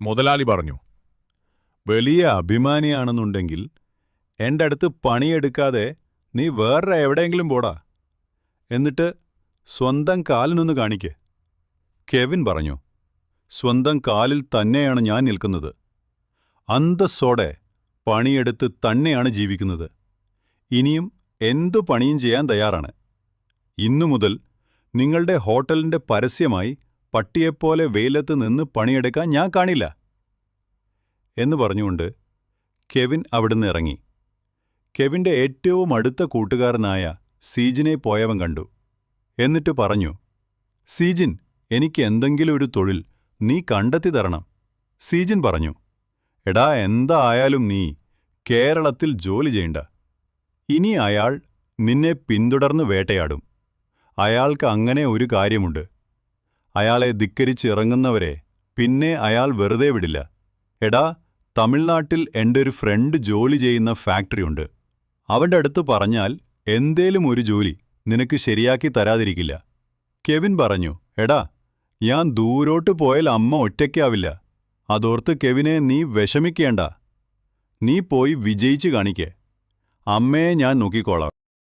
മുതലാളി പറഞ്ഞു വലിയ അഭിമാനിയാണെന്നുണ്ടെങ്കിൽ എന്റെ അടുത്ത് പണിയെടുക്കാതെ നീ വേറെ എവിടെയെങ്കിലും പോടാ. എന്നിട്ട് സ്വന്തം കാലിനൊന്ന് കാണിക്കേ. കെവിൻ പറഞ്ഞു സ്വന്തം കാലിൽ തന്നെയാണ് ഞാൻ നിൽക്കുന്നത്. അന്തസ്സോടെ പണിയെടുത്ത് തന്നെയാണ് ജീവിക്കുന്നത്. ഇനിയും എന്തു പണിയും ചെയ്യാൻ തയ്യാറാണ്. ഇന്നു മുതൽ നിങ്ങളുടെ ഹോട്ടലിന്റെ പരസ്യമായി പട്ടിയെപ്പോലെ വെയിലത്ത് നിന്ന് പണിയെടുക്കാൻ ഞാൻ കാണില്ല എന്ന് പറഞ്ഞുകൊണ്ട് കെവിൻ അവിടുന്ന് ഇറങ്ങി. കെവിന്റെ ഏറ്റവും അടുത്ത കൂട്ടുകാരനായ സീജിനെ പോയവൻ കണ്ടു. എന്നിട്ട് പറഞ്ഞു സീജിൻ എനിക്ക് എന്തെങ്കിലും ഒരു തൊഴിൽ നീ കണ്ടെത്തി തരണം. സീജിൻ പറഞ്ഞു എടാ എന്തായാലും നീ കേരളത്തിൽ ജോലി ചെയ്യണ്ട. ഇനി അയാൾ നിന്നെ പിന്തുടർന്ന് വേട്ടയാടും. അയാൾക്ക് അങ്ങനെ ഒരു കാര്യമുണ്ട്. അയാളെ ധിക്കരിച്ച് ഇറങ്ങുന്നവരെ പിന്നെ അയാൾ വെറുതെ വിടില്ല. എടാ തമിഴ്നാട്ടിൽ എന്റെ ഒരു ഫ്രണ്ട് ജോലി ചെയ്യുന്ന ഫാക്ടറിയുണ്ട് അവന്റെ അടുത്ത് പറഞ്ഞാൽ എന്തേലും ഒരു ജോലി നിനക്ക് ശരിയാക്കി തരാതിരിക്കില്ല. കെവിൻ പറഞ്ഞു എടാ ഞാൻ ദൂരോട്ട് പോയാൽ അമ്മ ഒറ്റയ്ക്കാവില്ല. അതോർത്ത് കെവിനെ നീ വിഷമിക്കേണ്ട. നീ പോയി വിജയിച്ച് കാണിക്കേ. അമ്മയെ ഞാൻ നോക്കിക്കോളാം.